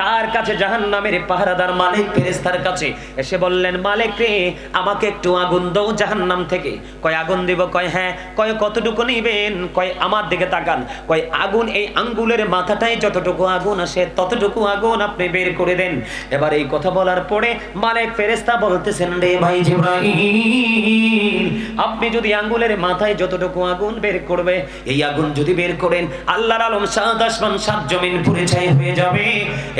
কার কাছে জাহান্নামের পাহারাদার মালিক ফেরেস্তার কাছে? এসে বললেন, মালিক রে, আমাকে একটু আগুন দাও জাহান্নাম থেকে। কয়, আগুন দিব? কয় হ্যাঁ। কয়, কতটুকু নিবেন? কয়, আমার দিকে তাকান। কয়, আগুন এই আঙ্গুলের মাথাটাই যতটুকু আগুন আসে, ততটুকু আগুন আপনি বের করে দেন। এবার এই কথা বলার পরে মালিক ফেরেস্তা বলতেছেন, রে ভাই জিব্রাইল, আপনি যদি আঙ্গুলের মাথায় যতটুকু আগুন বের করবে, এই আগুন যদি বের করেন, আল্লাহর আলম সাত আসমান, সাত জমিন পুড়ে ছাই হয়ে যাবে।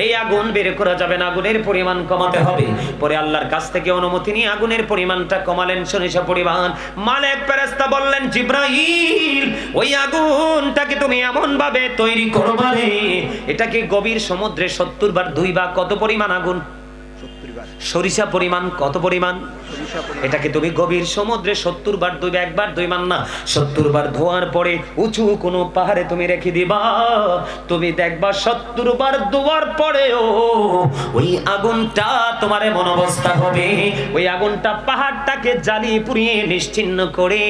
এই আগুন বের করা যাবে না, আগুনের পরিমাণ কমাতে হবে। পরে আল্লাহর কাছ থেকে অনুমতি নিয়ে আগুনের পরিমাণটা কমালেন সরিষা পরিমাণ। মালেক ফেরেশতা বললেন, জিব্রাইল, ওই আগুনটাকে তুমি এমন ভাবে তৈরি করবা রে এটাকে গভীর সমুদ্রে সত্তর বার দুই বা কত পরিমাণ আগুন সরিষা পরিমাণ কত পরিমাণ? এটাকে তুমি গভীর সমুদ্রে সত্তর বার দুই একবার দুই মান না। সত্তর বার ধোয়ার পরে উঁচু কোনো পাহাড়ে তুমি রেখে দিবা। তুমি দেখবা সত্তর বার ধোয়ার পরেও ওই আগুনটা তোমার এমন অবস্থা হবে। ওই আগুনটা পাহাড়টাকে জ্বালিয়ে পুড়িয়ে নিশ্চিন্ন করে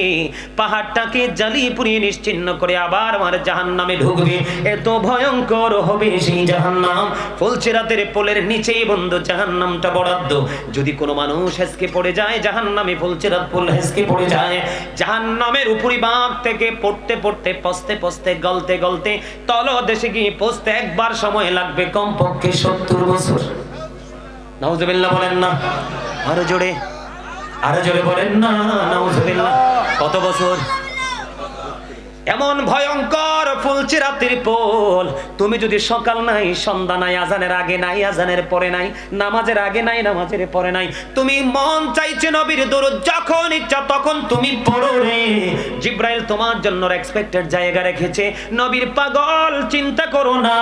পাহাড়টাকে জ্বালিয়ে পুড়িয়ে নিশ্চিন্ন করে আবার আমার জাহান নামে ঢুকবে। এত ভয়ঙ্কর হবে সেই জাহান্নাম। ফুলচেরাতের পোলের নিচেই বন্ধু বন্ধ জাহান্নামটা বরাদ্দ। যদি কোনো মানুষ হেসকে পড়ে যায়, জাহান্নামে ফুলচেরাত পোল হেসকে পড়ে যায়। জাহান্নামের উপরি বাঁক থেকে পড়তে পড়তে, পস্তে পস্তে, গলতে গলতে তল দেশে গিয়ে পৌঁছতে একবার সময় লাগবে কমপক্ষে সত্তর বছর। নাউজুবিল্লাহ বলেন না। আরও জোরে। আরও জোরে বলেন না, নাউজুবিল্লাহ। কত বছর? এমন ভয়ঙ্কর ফুলছে রাত্রির পোল। তুমি যদি সকাল নাই, সন্ধ্যা নাই, আজানের আগে নাই, আজানের পরে নাই, নামাজের আগে নাই, নামাজের পরে নাই, তুমি মন চাইছে নবীর দরুদ যখন ইচ্ছা তখন তুমি পড়ো রে। জিব্রাইল তোমার জন্য এক্সপেক্টেড জায়গা রেখেছে। নবীর পাগল, চিন্তা করো না।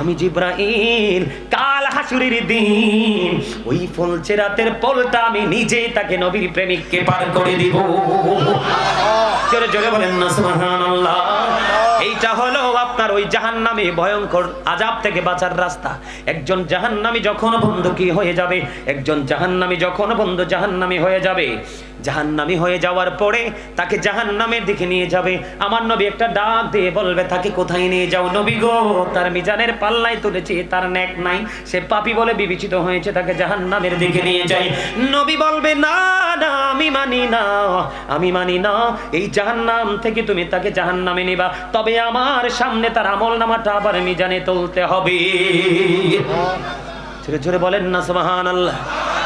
আমি জিব্রাইল, কাল হাসুরির দিন। ওই ফুলছে রাতের পোলটা আমি নিজেই তাকে নবীর প্রেমিককে পার করে দিব। জোরে জোরে বলেন না, সুবহানাল্লাহ। এইটা হলো আপনার ওই জাহান্নামী ভয়ঙ্কর আজাব থেকে বাঁচার রাস্তা। একজন জাহান্নামী যখন বন্ধু কি হয়ে যাবে, একজন জাহান্নামী যখন বন্ধু জাহান্নামী হয়ে যাবে জাহান্নামী হয়ে যাওয়ার পরে তাকে জাহান্নামের দিকে নিয়ে যাবে। আমার নবী একটা ডাক দিয়ে বলবে, তাকে কোথায় নিয়ে যাও নবী গো? তার মিজানের পাল্লায় তুলেছে, তার নেক নাই। সে পাপী বলে বিবেচিত হয়েছে, তাকে জাহান্নামের দিকে নিয়ে যাই নবী বলবে, না না, আমি মানি না, আমি মানি না। এই জাহান্নাম থেকে তুমি তাকে জাহান্নামে নিবা। তবে আমার সামনে তার আমল নামাটা আবার মিজানে তুলতে হবে। জোরে জোরে বলেন না সুবহান আল্লাহ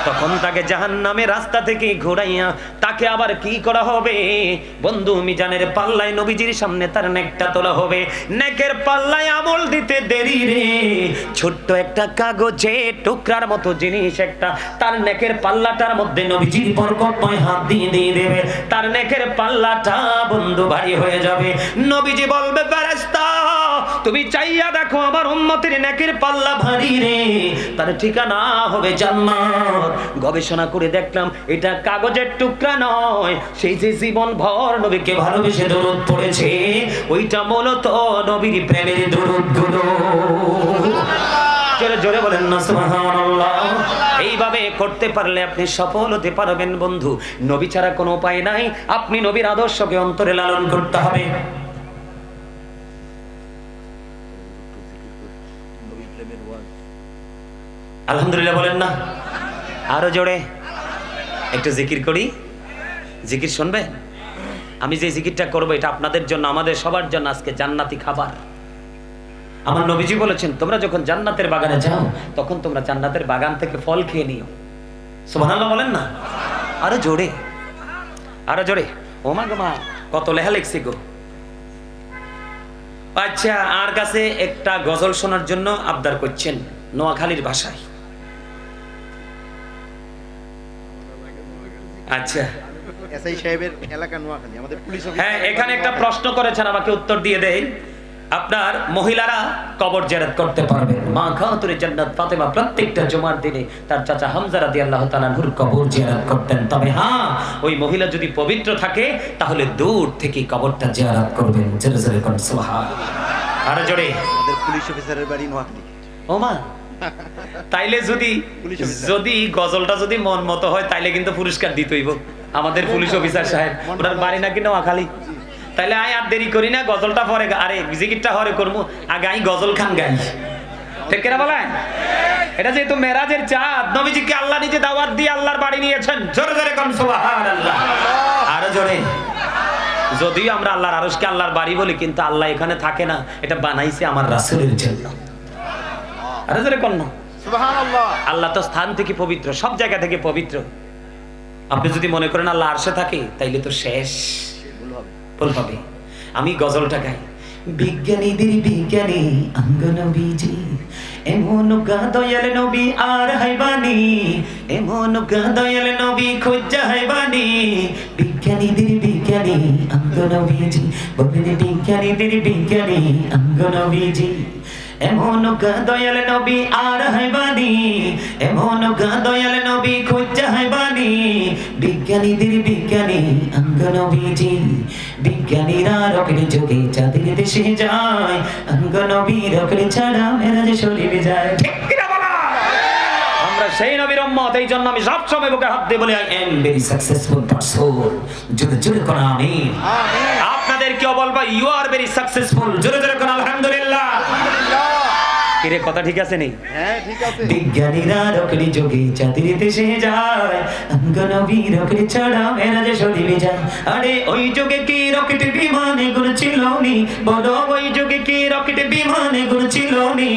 তখন তাকে জাহান্নামে রাস্তা থেকে ঘোরাইয়া তাকে আবার কি করা হবে? বন্ধু মিজানের পাল্লায় নবীজির সামনে তার নেকটা তোলা হবে। নেকের পাল্লায় আমল দিতে দেরি রে। ছোট্ট একটা কাগজে টুকরার মতো জিনিস একটা, তার নেকের পাল্লাটার মধ্যে নবীজির বরকতময় হাত দিয়ে দিয়ে দেবে। তার নেকের পাল্লাটা বন্ধু ভারী হয়ে যাবে। নবীজি বলবে, ফেরেশতা তুমি চাইয়া দেখো আমার উম্মতের নেকের পাল্লা ভারী রে। তার ঠিকানা হবে জান্নাত। গবেষণা করে দেখলাম, এটা কাগজের টুকরা নয়। সেই যে জীবন ভর নবীকে ভালোবেসে দরুদ পড়েছে, ওইটা মূলত নবীর প্রেমের দরুদগুলো জোরে জোরে বলেন না, সুবহানাল্লাহ। এইভাবে করতে পারলে আপনি সফল হতে পারবেন বন্ধু। নবী ছাড়া কোনো উপায় নাই। আপনি নবীর আদর্শকে অন্তরে লালন করতে হবে নবী প্রেমের ওয়াজ। আলহামদুলিল্লাহ বলেন না। আরও জোরে। একটু জিকির করি। জিকির শুনবেন? আমি যে জিকিরটা করব, এটা আপনাদের জন্য, আমাদের সবার জন্য আজকে জান্নাতি খাবার। আমার নবীজি বলেছেন, তোমরা যখন জান্নাতের বাগানে যাও, তখন তোমরা জান্নাতের বাগান থেকে ফল খেয়ে নিও। সুবহানাল্লাহ বলেন না? আরও জোরে। আরও জোরে। ও মা গো মা, কত লেখা লিখছি গো। আচ্ছা আর কাছে একটা গজল শোনার জন্য আবদার করছেন নোয়াখালীর ভাষায়। আচ্ছা। এসআই সাহেবের এলাকা নোয়াখালী আমাদের পুলিশ হ্যাঁ এখানে একটা প্রশ্ন করেছেন আমাকে উত্তর দিয়ে দেই। আপনার মহিলারা কবর জিয়ারত করতে পারবেন। মা খাতুরে জান্নাত ফাতেমা প্রত্যেকটা জুমার দিনে তার চাচা হামজা রাদিয়াল্লাহু তাআলা নূর কবর জিয়ারত করতেন। তবে হ্যাঁ ওই মহিলা যদি পবিত্র থাকে তাহলে দূর থেকে কবরটা জেরাত করবেন। জোরে জোরে আরও জোরে। আমাদের পুলিশ অফিসারের বাড়ি নোয়াখালী। ওমা তাইলে যদি যদি গজলটা যদি মন মতো হয় তাইলে কিন্তু পুরস্কার দিতেইব। আমাদের পুলিশ অফিসার সাহেব। ওনার বাড়ি নাকি নোয়াখালী? তাইলে আয় আর দেরি করি না গজলটা পরে আরে জিকিরটা হরে করব আগে আই গজল খান গাই। ঠিক কিনা বলেন? এটা যেহেতু মেরাজের চাঁদ নবীজিকে আল্লাহ নিজে দাওয়াত দিয়ে আল্লাহর বাড়ি নিয়েছেন। জোরে জোরে কোন সুবহানাল্লাহ। আরও জোরে। যদিও আমরা আল্লাহর আরশকে আল্লাহর বাড়ি বলি কিন্তু আল্লাহ এখানে থাকে না। এটা বানাইছে আমার রাসূলের জন্য। আরও জোরে কোন না। আল্লাহ তো স্থান থেকে পবিত্র সব জায়গা থেকে পবিত্র। আপনি যদি মনে করেন আল্লাহ আরশে থাকে তাইলে তো শেষ। ভুল হবে। আমি গজলটা গাই। বিজ্ঞানীদের বিজ্ঞানী অঙ্গন বীজি এমন গা দয়াল নবী আর হাইবানি এমন গা দয়াল নবী খুঁজা হাইবানি। বিজ্ঞানীদের বিজ্ঞানী অঙ্গন বীজি বলেন বিজ্ঞানীদের বিজ্ঞানী অঙ্গন বীজি এমন দয়াল নবী আর হাইবানি এমন দয়াল নবী খুঁজা হাইবানি বিজ্ঞানীদের বিজ্ঞানী অঙ্গন বীজি বিজ্ঞানীরা রকেট যোগে চাঁদের দেশে যায়। রকেট ছাড়া মেরাজ শরীর যায়। ঠিক সেই নবীর উম্মত এই জন্য আমি সব সময় বুকে হাত দিয়ে বলি I am very successful person জোরে জোরে কোন আপনাদের কেউ বলব ইউ আর ভেরি সাকসেসফুল জোরে জোরে কোন আলহামদুলিল্লাহ কিরে কথা ঠিক আছে নেই হ্যাঁ ঠিক আছে। বিজ্ঞানীরা রকেটে যোগে চাঁদের দেশে যায়। ছাড়া মেরাজে শরীরে যায়। আরে ওই যুগে কি রকেট বিমানে গুলো ছিল নি? বলো ওই যুগে কি রকেট বিমানে গুলো ছিল নি?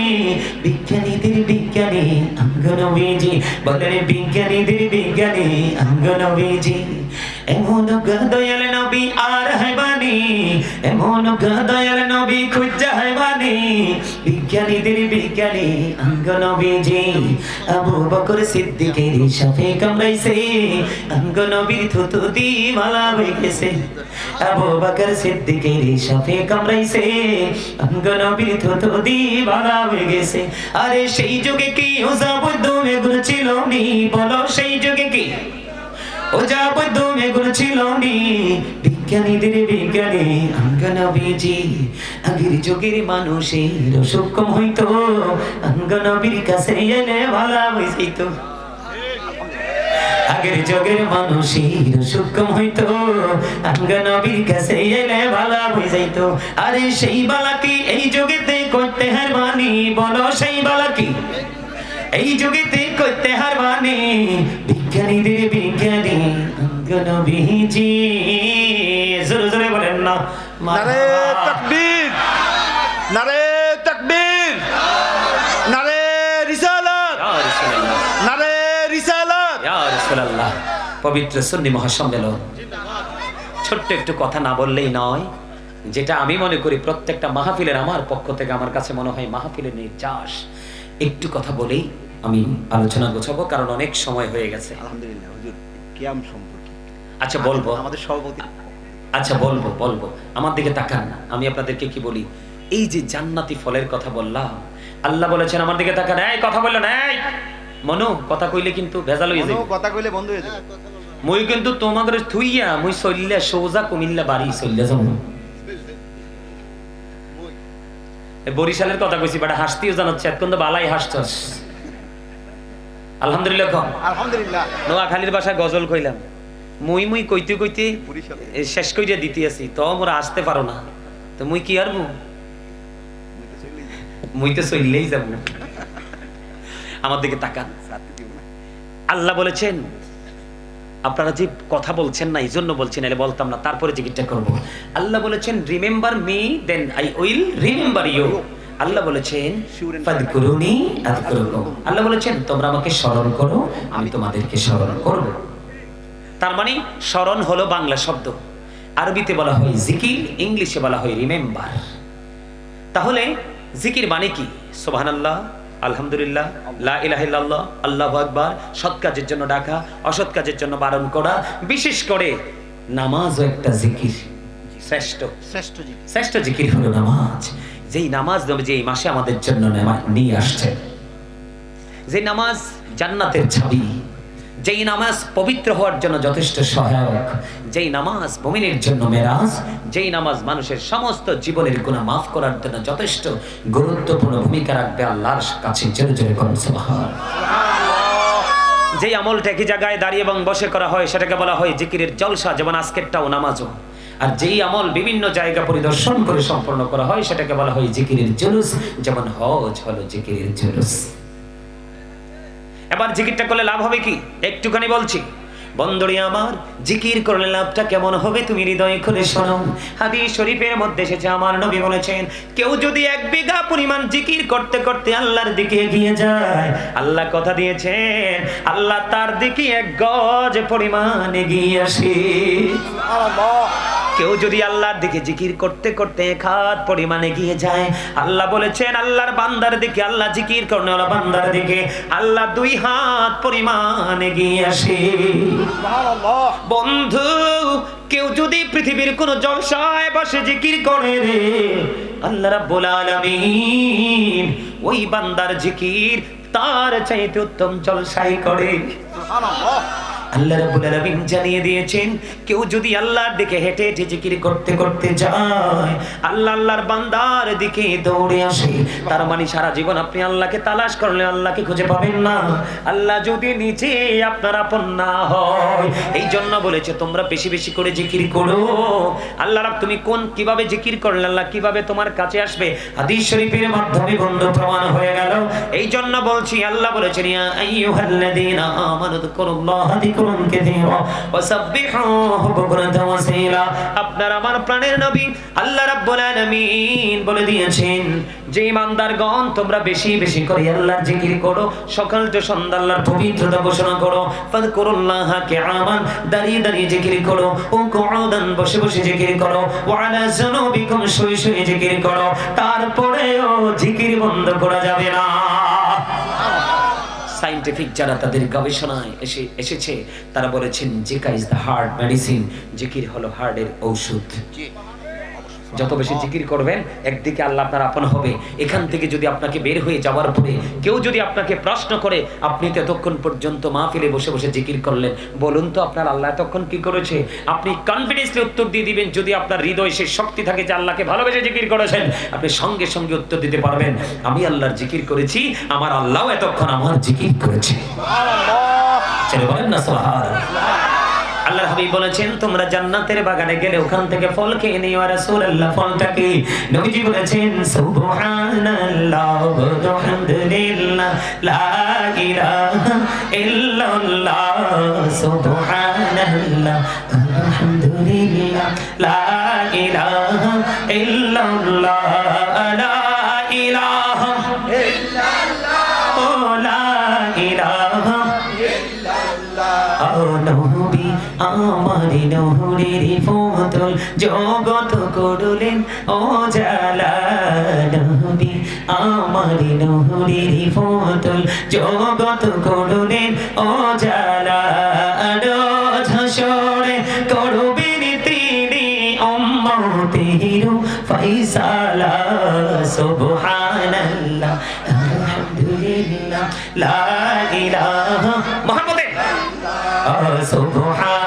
বিজ্ঞানীদের বিজ্ঞানী অঙ্গনবীজি বলেন বিজ্ঞানীদের বিজ্ঞানী অঙ্গনবীজি এমন দয়াল নবী আর হাইবানি এমন দয়াল নবী খুঁজা বিজ্ঞানীদের বিজ্ঞানী অঙ্গ আবু বকর সিদ্দিকের অঙ্গ নবীর থুতু দি মালা হয়ে গেছে। আবু বকর সিদ্দিকের অঙ্গ নবীর থুতু দি মালা হয়ে গেছে। আরে সেই যুগে কি ওজা বৈদ্য এগুলো ছিল নি? বলো সেই যুগে কি? ও আগের যুগের মানুষের সক্ষম হইতো অঙ্গনবীর কাছে এলে ভালা হয়ে যাইতো আরে সেই বালা কি এই যুগেতে করতে হার মানি, বলো সেই বালা কি এই যুগেতে করতে হার মানে বিজ্ঞানীদের বিজ্ঞানী অঙ্গনবীজি জোরে জোরে বলেন না। নারে তাকবীর নারে তাকবীর নারে রিসালাত নারে রিসালাত। ইয়া রাসূলুল্লাহ। পবিত্র সুন্নি মহাসম্মেলন। ছোট্ট একটু কথা না বললেই নয় যেটা আমি মনে করি প্রত্যেকটা মাহফিলের আমার পক্ষ থেকে আমার কাছে মনে হয় মাহফিলের নির্যাস। একটু কথা বলেই আমি আলোচনা গোছাবো কারণ অনেক সময় হয়ে গেছে। আলহামদুলিল্লাহ হুজুর কিয়াম সম্পর্কে। আচ্ছা বলব। আমাদের সভাপতি আচ্ছা বলব বলব। আমার দিকে তাকান না আমি আপনাদেরকে কি বলি? এই যে জান্নাতি ফলের কথা বললাম আল্লাহ বলেছেন আমার দিকে তাকান এই কথা বললেন এই! মনু কথা কইলে কিন্তু ভেজাল হয়ে যাবে কথা কইলে বন্ধ হয়ে যাবে মুই কিন্তু তোমাদের থুইয়া মুই সইল্লা সোজা কুমিল্লা বাড়ি সইল্লা যাব। বরিশালের কথা কইছি বাটা হাসতিও জানাচ্ছে এখন তো বালাই হাসছস। আলহামদুলিল্লাহ কম আলহামদুলিল্লাহ। নোয়াখালীর গজল কইলাম। মুই মুই কইতে কইতে শেষ কইরা দিতে আছি তো মোরা আসতে পারো না। তো মুই কি আর মুই তো চললেই যাব। আমার দিকে তাকান। আল্লাহ বলেছেন আপনারা যে কথা বলছেন না এই জন্য বলছেন বলতাম না তারপরে জিজ্ঞাসা করব। আল্লাহ বলেছেন remember me then I will remember you আল্লাহ বলেছেন ফাদকুরুনি আযকুরুকুম। আল্লাহ বলেছেন তোমরা আমাকে স্মরণ করো আমি তোমাদেরকে স্মরণ করব। তার মানে স্মরণ হলো বাংলা শব্দ। আরবিতে বলা হয় জিকির ইংলিশে বলা হয় রিমেম্বার। তাহলে জিকির মানে কি? সুবহানাল্লাহ আলহামদুলিল্লাহ লা ইলাহা ইল্লাল্লাহ আল্লাহু আকবার সৎ কাজের জন্য ডাকা অসৎ কাজের জন্য বারণ করা বিশেষ করে নামাজও একটা জিকির। শ্রেষ্ঠ। শ্রেষ্ঠ জি শ্রেষ্ঠ জিকির হলো নামাজ। যেই নামাজ যে এই মাসে আমাদের জন্য নিয়ে আসছে যে নামাজ জান্নাতের ছাবি যেই নামাজ পবিত্র হওয়ার জন্য যথেষ্ট সহায়ক, যেই নামাজ মুমিনের জন্য মেরাজ, যেই নামাজ মানুষের সমস্ত জীবনের গুণা মাফ করার জন্য যথেষ্ট গুরুত্বপূর্ণ ভূমিকা রাখবে আল্লাহর কাছে জোরে জোরে যেই আমলটা একই জায়গায় দাঁড়িয়ে এবং বসে করা হয়, সেটাকে বলা হয় জিকিরের জলসা, যেমন আজকেরটাও নামাজও। আর যেই আমল বিভিন্ন জায়গা পরিদর্শন করে সম্পন্ন করা হয়, সেটাকে বলা হয় জিকিরের জুলুস। যেমন হজ হলো জিকিরের জুলুস। এবার জিকিরটা করলে লাভ হবে কি? একটুখানি বলছি। বন্ধুরি আমার জিকির করলে লাভটা কেমন হবে তুমি হৃদয় খুলে শোনো। হাদিস শরীফের মধ্যে এসেছে, আমার নবী বলেছেন, কেউ যদি এক বিঘা পরিমাণ জিকির করতে করতে আল্লাহর দিকে এগিয়ে যায়, আল্লাহ কথা দিয়েছেন, আল্লাহ তার দিকে এক গজ পরিমাণ এগিয়ে আসে। কেউ যদি আল্লাহর দিকে জিকির করতে করতে হাত পরিমাণে গিয়ে যায় আল্লাহ বলেছেন আল্লাহর বান্দার দিকে আল্লাহ জিকির করনে ওলা বান্দার দিকে আল্লাহ দুই হাত পরিমাণে গিয়ে আসে। বন্ধু কেউ যদি পৃথিবীর কোন জলসায় বসে জিকির করে রে আল্লাহ রাব্বুল আলামিন ওই বান্দার জিকির তার চাইতে উত্তম জলসাই করে। আল্লাহ রাব্বুল আলামিন জানিয়ে দিয়েছেন, কেউ যদি আল্লাহর দিকে হেঁটে হেঁটে জিকির করতে করতে যায়, আল্লাহ আল্লাহর বান্দার দিকে দৌড়ে আসে। তার মানে সারা জীবন আপনি আল্লাহকে তালাশ করলে আল্লাহকে খুঁজে পাবেন না। আল্লাহ যদি নিচে আপনার আপন না হয় এই জন্য বলেছে, তোমরা বেশি বেশি করে জিকির করো। আল্লাহ রাব, তুমি কোন, কীভাবে জিকির করলে আল্লাহ কীভাবে তোমার কাছে আসবে? হাদিস শরীফের মাধ্যমে বন্ধ প্রমাণ হয়ে গেল। এই জন্য বলছি, আল্লাহ বলেছেন, ইয়া আইয়ুহাল্লাযীনা আমানু যিকুরুল্লাহ যিকরুন আপনার আমার প্রাণের নবী আল্লাহ রাব্বুল আলামিন বলে দিয়েছেন, যে ইমানদারগণ, তোমরা বেশি বেশি করে আল্লাহর জিকির করো, সকাল তো সন্ধ্যা আল্লাহর পবিত্রতা ঘোষণা করো ফাযকুরুল্লাহ কিয়ামান, দাঁড়িয়ে দাঁড়িয়ে জিকির করো ও কুউদান বসে বসে জিকির করো, ওয়া শুয়ে শুয়ে জিকির করো, তারপরেও জিকির বন্ধ করা যাবে না। সাইন্টিফিক যারা তাদের গবেষণায় এসে, এসেছে, তারা বলেছেন জিকা ইজ দ্য হার্ট মেডিসিন জিকির হলো হার্টের ঔষধ। যত বেশি জিকির করবেন একদিকে আল্লাহ আপনার আপন হবে। এখান থেকে যদি আপনাকে বের হয়ে যাওয়ার পরে কেউ যদি আপনাকে প্রশ্ন করে আপনি তো এতক্ষণ পর্যন্ত মাহফিলে বসে বসে জিকির করলেন। বলুন তো আপনার আল্লাহ এতক্ষণ কি করেছে? আপনি কনফিডেন্সলি উত্তর দিয়ে দিবেন যদি আপনার হৃদয় সে শক্তি থাকে যে আল্লাহকে ভালোবেসে জিকির করেছেন আপনি সঙ্গে সঙ্গে উত্তর দিতে পারবেন আমি আল্লাহর জিকির করেছি আমার আল্লাহ এতক্ষণ আমার জিকির করেছে। ছেলে বলেন না সুবহানাল্লাহ। আল্লাহ হাবিব বলেছেন, তোমরা জান্নাতের বাগানে গেলে ওখান থেকে ফল খেয়ে নিও, আর রাসূলুল্লাহ ফলটা কি? নবীজি বলেছেন, সুবহানাল্লাহ, আলহামদুলিল্লাহ হামদুলিল্লাহ লা ইলাহা ইল্লাল্লাহ, সুবহানাল্লাহ, আলহামদুলিল্লাহ, লা ইলাহা আমার নহরের ফতল জগত করলেন, ও জালা নবী। আমার নহরের ফতল জগত করলেন, ও জালা ঝসরে করবেন তিনি অম্মতের ফৈসালা সুবহানাল্লাহ, আলহামদুলিল্লাহ, লা ইলাহা। মুহাম্মাদে সুবহানাল্লাহ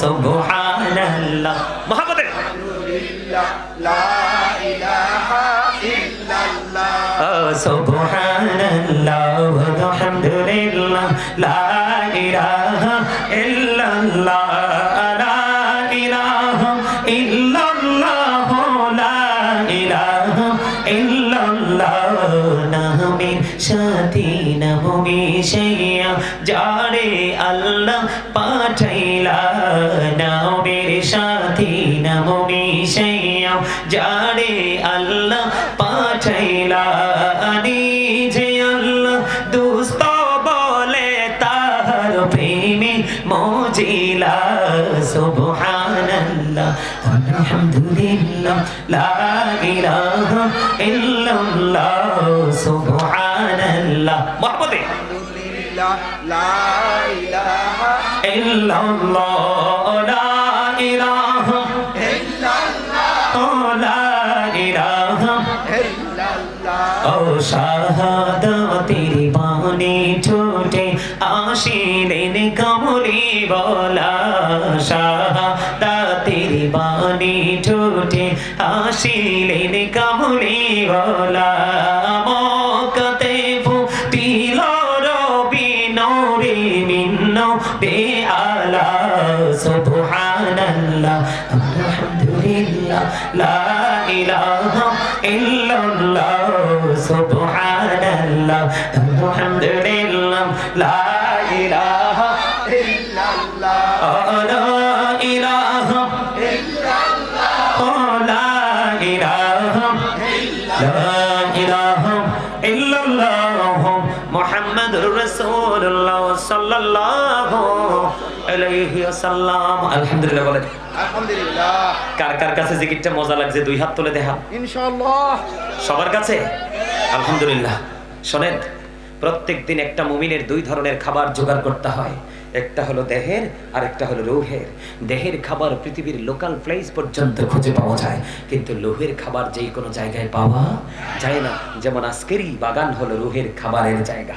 সুবহানাল্লাহ। মহাপতে সুবহানাল্লাহ। মিশাইয়া যারে আল্লাহ পাঠাইলা নিজে আল্লাহ দুস্ত বলে তার প্রেমে মজিলা। সুবহানাল্লাহ আলহামদুলিল্লাহ লা ইলাহা ইল্লাল্লাহ সুবহানাল্লাহ। মহব্বতে ইল্লাল্লাহ লা ইলাহা ইল্লাল্লাহ লা ইলাহা ও শাহাদাতের বাণী ঠোঁটে আসিলেন কমলি বলা শাহাদাতের বাণী ঠোঁটে আসিলেন কমলি বলা আলহামদুলিল্লাহ লা ইলাহা ইল্লাল্লাহ লা ইলাহা লা লা ইলাহা ইল্লাল্লাহ মুহাম্মাদুর রাসূলুল্লাহ সাল্লাল্লাহু আলাইহি ওয়াসাল্লাম আলহামদুলিল্লাহ বলেন আলহামদুলিল্লাহ কার কার কাছে জিকিরটা মজা লাগছে দুই হাত তুলে দেখা ইনশাআল্লাহ সবার কাছে আলহামদুলিল্লাহ শোনেন প্রত্যেক দিন একটা মুমিনের দুই ধরনের খাবার জোগাড় করতে হয়। একটা হলো দেহের আর একটা হলো রুহের। দেহের খাবার পৃথিবীর লোকাল প্লেস পর্যন্ত খুঁজে পাওয়া যায়। কিন্তু লোহের খাবার যেই কোনো জায়গায় পাওয়া যায় না। যেমন আজকেরই বাগান হলো রুহের খাবারের জায়গা।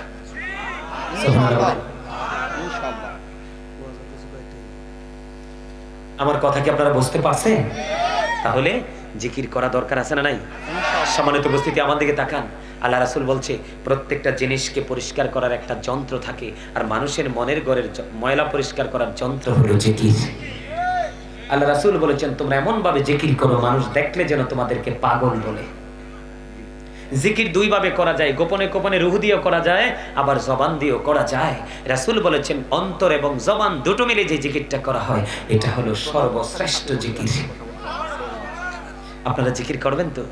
আমার কথা কি আপনারা বুঝতে পারছেন? তাহলে জিকির করা দরকার আছে না নাই? সম্মানিত উপস্থিতি আমার দিকে তাকান। আল্লাহ রাসুল বলছে প্রত্যেকটা জিনিসকে পরিষ্কার করার একটা যন্ত্র থাকে আর মানুষের মনের য- ময়লা পরিষ্কার করার যন্ত্র হলো জিকির। আল্লাহ রাসুল বলেছেন তোমরা এমন ভাবে জিকির করো মানুষ দেখলে যেন তোমাদেরকে পাগল বলে। জিকির দুই ভাবে করা যায় গোপনে গোপনে রুহ দিয়েও করা যায় আবার জবান দিয়েও করা যায়। রাসূল বলেছেন অন্তর এবং জবান দুটো মিলে যে জিকিরটা করা হয় এটা হলো সর্বশ্রেষ্ঠ জিকির। আপনারা জিকির করবেন তো?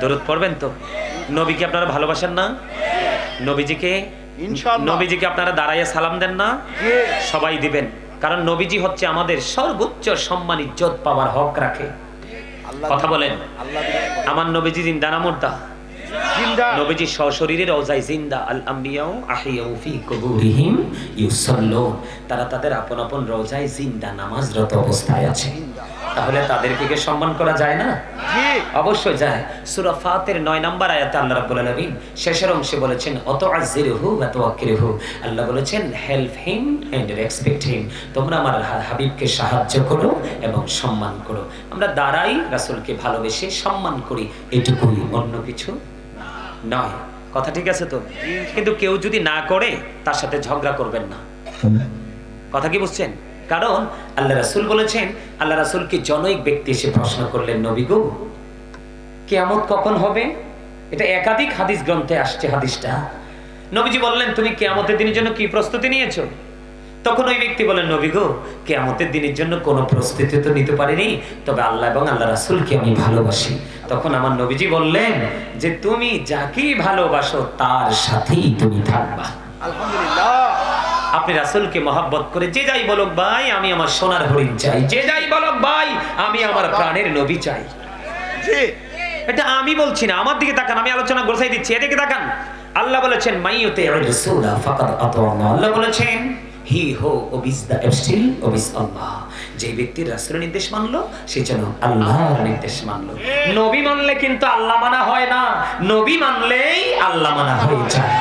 দরুদ পড়বেন তো? নবীকে আপনারা ভালোবাসেন না? নবীজিকে নবীজিকে আপনারা দাঁড়াইয়া সালাম দেন না? সবাই দিবেন। কারণ নবীজি হচ্ছে আমাদের সর্বোচ্চ সম্মান ইজ্জত পাওয়ার হক রাখে। কথা বলেন। আমার নবীজি জিন্দা না মুর্দা? নবীজি সশরীরে রওজায় জিন্দা। আল আম্বিয়াও আহিয়াউ ফি কুবুরিহিম ইউসাল্লুন। তারা তাদের আপন আপন রওজায় জিন্দা নামাজরত অবস্থায় আছে। তাহলে তাদেরকে কি সম্মান করা যায় না? অবশ্যই যায়। সূরা ফাতির 9 নম্বর আয়াতে আল্লাহ রাব্বুল আলামিন শেষের অংশে বলেছেন অত আজিরহু ওয়া তাওয়াক্কিরহু আল্লাহ বলেছেন help him and respect him তোমরা আমার হাবিবকে সাহায্য করো এবং সম্মান করো। আমরা দাঁড়াই রাসূলকে ভালোবেসে সম্মান করি এটুকুই অন্য কিছু নয়। কথা ঠিক আছে তো? কিন্তু কেউ যদি না করে তার সাথে ঝগড়া করবেন না। কথা কি বুঝছেন? কারণ আল্লাহ রাসূল বলেছেন, আল্লাহ রাসূলকে জনৈক ব্যক্তি এসে প্রশ্ন করলেন, নবী গো, কেয়ামত কখন হবে? এটা একাধিক হাদিস গ্রন্থে আসছে হাদিসটা। নবীজি বললেন, তুমি কেয়ামতের দিনের জন্য কি প্রস্তুতি নিয়েছো? তখন ওই ব্যক্তি বলেন নবী গো, কেয়ামতের দিনের জন্য কোনো প্রস্তুতি তো নিতে পারিনি, তবে আল্লাহ এবং আল্লাহ রাসূলকে আমি ভালোবাসি। তখন আমার নবীজি বললেন যে, তুমি যাকেই ভালোবাসো, তার সাথেই তুমি থাকবা। আলহামদুলিল্লাহ। আপনি রাসূলকে মহাব্বত করে যে যাই বলুক ভাই আমি আমার সোনার হরিণ চাই। যে যাই বলুক ভাই আমি আমার প্রাণের নবী চাই। এটা আমি বলছি না আমার দিকে তাকান আমি আলোচনা গোছাই দিচ্ছি এদিকে তাকান। আল্লাহ বলেছেন মাইয়ুতে আল্লাহ। বলেছেন হি হো ওবিস দা এফস্টিল ওবিস আল্লাহ। যে ব্যক্তি রাসূলের নির্দেশ মানলো সে যেন আল্লাহর নির্দেশ মানলো। নবী মানলে কিন্তু আল্লাহ মানা হয় না নবী মানলেই আল্লাহ মানা হয়ে যায়।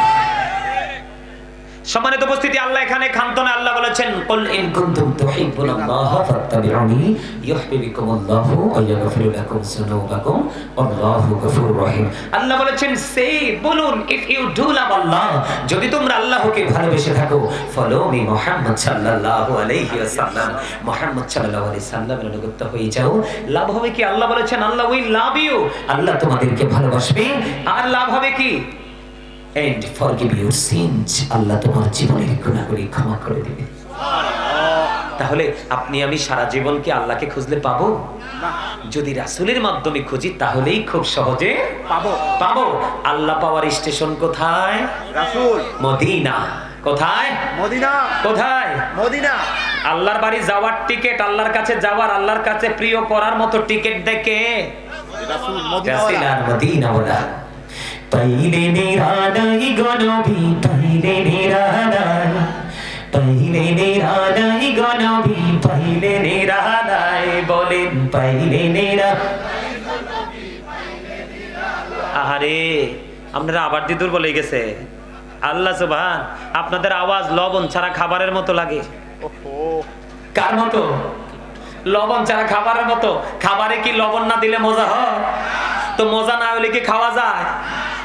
সম্মানিত উপস্থিতি, আল্লাহ এখানে খান্তনে আল্লাহ বলেছেন, কুল ইন কুনতুম তুহিব্বুনাল্লাহ ফাত্তাবিউনি ইউহিব্বুকুমুল্লাহু ওয়া ইয়াগফির লাকুম যুনুবাকুম আল্লাহু গফুরুর রহিম। আল্লাহ বলেছেন, সে বলুন, ইফ ইউ ডু লাভ আল্লাহ, যদি তোমরা আল্লাহকে ভালোবেসে থাকো, ফলো মি মুহাম্মদ সাল্লাল্লাহু আলাইহি ওয়াসাল্লাম। মুহাম্মদ সাল্লাল্লাহু আলাইহি সাল্লামের অনুগত হয়ে যাও। লাভ হবে কি? আল্লাহ বলেছেন, আল্লাহ উই লাভ ইউ। আল্লাহ তোমাদেরকে ভালোবাসবে। আর লাভ হবে কি? এন্ড ফরগিভ ইউর সিনস আল্লাহ তোমার জীবনের গুণাগুলি ক্ষমা করে দেবে। তাহলে আপনি আমি সারা জীবন কি আল্লাহকে খুঁজলে পাবো? যদি রাসূলের মাধ্যমে খুঁজি তাহলেই খুব সহজে পাবো। পাবো। আল্লাহ পাওয়ার স্টেশন কোথায়? রাসূল। মদিনা। কোথায়? মদিনা। কোথায়? মদিনা। আল্লাহর বাড়ি যাওয়ার টিকিট আল্লাহর কাছে যাওয়ার আল্লাহর কাছে প্রিয় করার মতো টিকিট দেখে। রাসূল রাসূল মদিনা আর মদিনাওয়ালা পাইলে নিরালাই গনবি পাইলে নিরালাই পাইলে নিরালাই গনবি পাইলে নিরালাই বলেন পাইলে নিরা আহারে আপনারা আবার দিদুর বলে গেছে। আল্লাহ সুবহান আপনাদের আওয়াজ লবণ ছাড়া খাবারের মতো লাগে। ওহো। কার মতো? লবণ ছাড়া খাবারের মতো। খাবারে কি লবণ না দিলে মজা হয়? তো মজা না হলে কি খাওয়া যায়?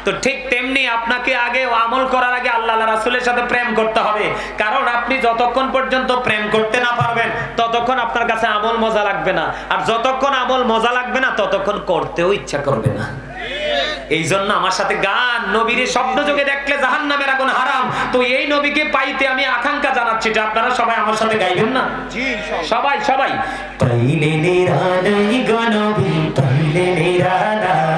তো ঠিক তেমনি আপনাকে আগে আমল করার আগে আল্লাহ রাসুলের সাথে প্রেম করতে হবে। কারণ আপনি যতক্ষণ পর্যন্ত প্রেম করতে না পারবেন ততক্ষণ আপনার কাছে আমল মজা লাগবে না। আর যতক্ষণ আমল মজা লাগবে না ততক্ষণ করতেও ইচ্ছা করবে না। এই জন্য আমার সাথে গান নবীর স্বপ্ন যোগে দেখলে জাহান নামের আগুন হারাম। তো এই নবীকে পাইতে আমি আকাঙ্ক্ষা জানাচ্ছি যে আপনারা সবাই আমার সাথে গাইবেন না? সবাই সবাই। পাইলে নিরালাই গনবি পাইলে নিরালাই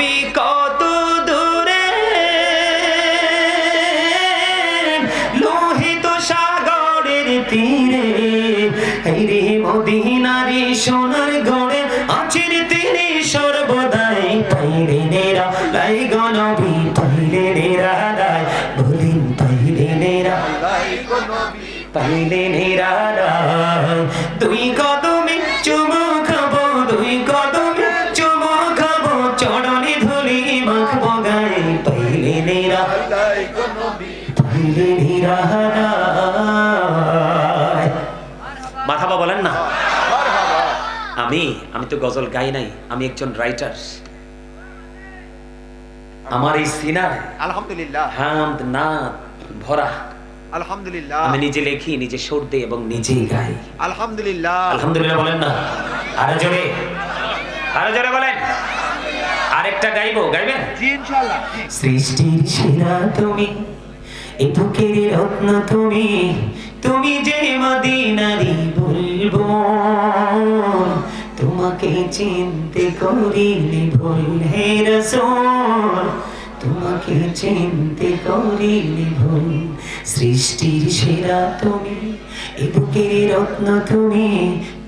নবী কত দূরে? লোহিত সাগরের তীরে। রে মদিনারি সোনার গড়ে আচির তিনি সর্বদাই। পাইলে নেরা লাই গনবি পাইলে নেরা লাই বলিন পাইলে নেরা। পাইলে নেরা লাই দুই কদমে মাথাবা বলেন না। আমি আমি তো গজল গাই নাই আমি একজন রাইটার আমার এই সিনায় আলহামদুলিল্লাহ। হামদ নাদ ভরা। আলহামদুলিল্লাহ। আমি নিজে লেখি নিজে সুর দিই এবং নিজেই গাই। আলহামদুলিল্লাহ। আলহামদুলিল্লাহ বলেন না। আরও জোরে। আরও জোরে বলেন। আরেকটা গাইবো গাইবেন? জি ইনশাআল্লাহ। সৃষ্টির সেরা তুমি এ বুকের রত্ন তুমি তুমি যে মদিনারি বলব তোমাকে চিনতে করিনি ভুল হে রসুল। তোমাকে চিনতে করিনি ভুল সৃষ্টির সেরা তুমি এ বুকের রত্ন তুমি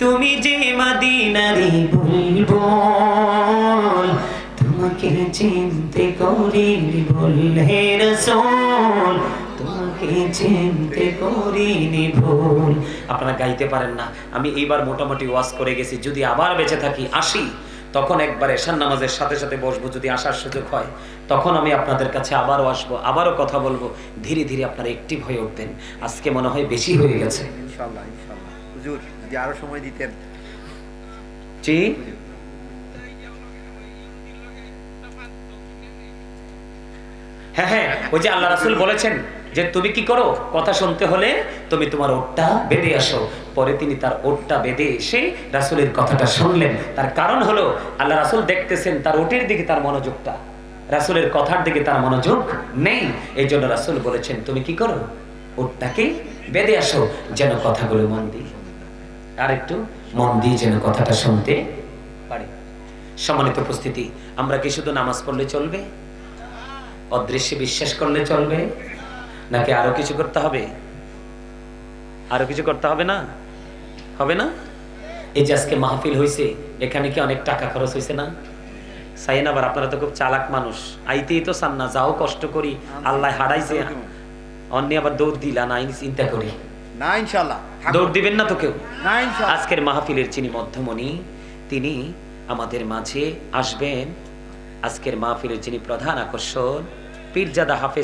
তুমি যে মদিনারি বলব তোমাকে চিনতে করিনি ভুল হে রসুল। তোমাকে চিনতে করিনি ভুল। আপনারা গাইতে পারেন না। আমি এইবার মোটামুটি ওয়াজ করে গেছি। যদি আবার বেঁচে থাকি আসি। তখন একবার এশান নামাজের সাথে সাথে বসবো যদি আসার সুযোগ হয়। তখন আমি আপনাদের কাছে আবারও আসব আবারও কথা বলব। ধীরে ধীরে আপনারা একটিভ হয়ে উঠবেন। আজকে মনে হয় বেশি হয়ে গেছে। ইনশাআল্লাহ ইনশাআল্লাহ হুজুর যদি আরও সময় দিতেন। জি? হ্যাঁ হ্যাঁ ওই যে আল্লাহ রাসুল বলেছেন যে তুমি কি করো? কথা শুনতে হলে তুমি তোমার ওটটা বেঁধে আসো। পরে তিনি তার ওটটা বেঁধে এসে রাসুলের কথাটা শুনলেন। তার কারণ হলো, আল্লাহ রাসুল দেখতেছেন তার ওটের দিকে তার মনোযোগটা। রাসুলের কথার দিকে তার মনোযোগ নেই। এই জন্য রাসুল বলেছেন, তুমি কি করো? ওটটাকে বেঁধে আসো, যেন কথাগুলো মন দিয়ে আর একটু মন দিয়ে যেন কথাটা শুনতে পারি। সম্মানিত উপস্থিতি, আমরা কি শুধু নামাজ পড়লে চলবে? অদৃশ্যে বিশ্বাস করলে চলবে? নাকি আরও কিছু করতে হবে? আরও কিছু করতে হবে না? হবে না? এই যে আজকে মাহফিল হয়েছে এখানে কি অনেক টাকা খরচ হয়েছে না? সাইন আবার আপনারা তো খুব চালাক মানুষ। আইতেই তো চান না যাও কষ্ট করি আল্লাহ হারাইছে। অন্য আবার দৌড় দিলা না চিন্তা করি। না ইনশাআল্লাহ। দৌড় দিবেন না তো কেউ? আজকের মাহফিলের যিনি মধ্যমণি তিনি আমাদের মাঝে আসবেন। আজকের মাহফিলের যিনি প্রধান আকর্ষণ পীরজাদা হাফেজ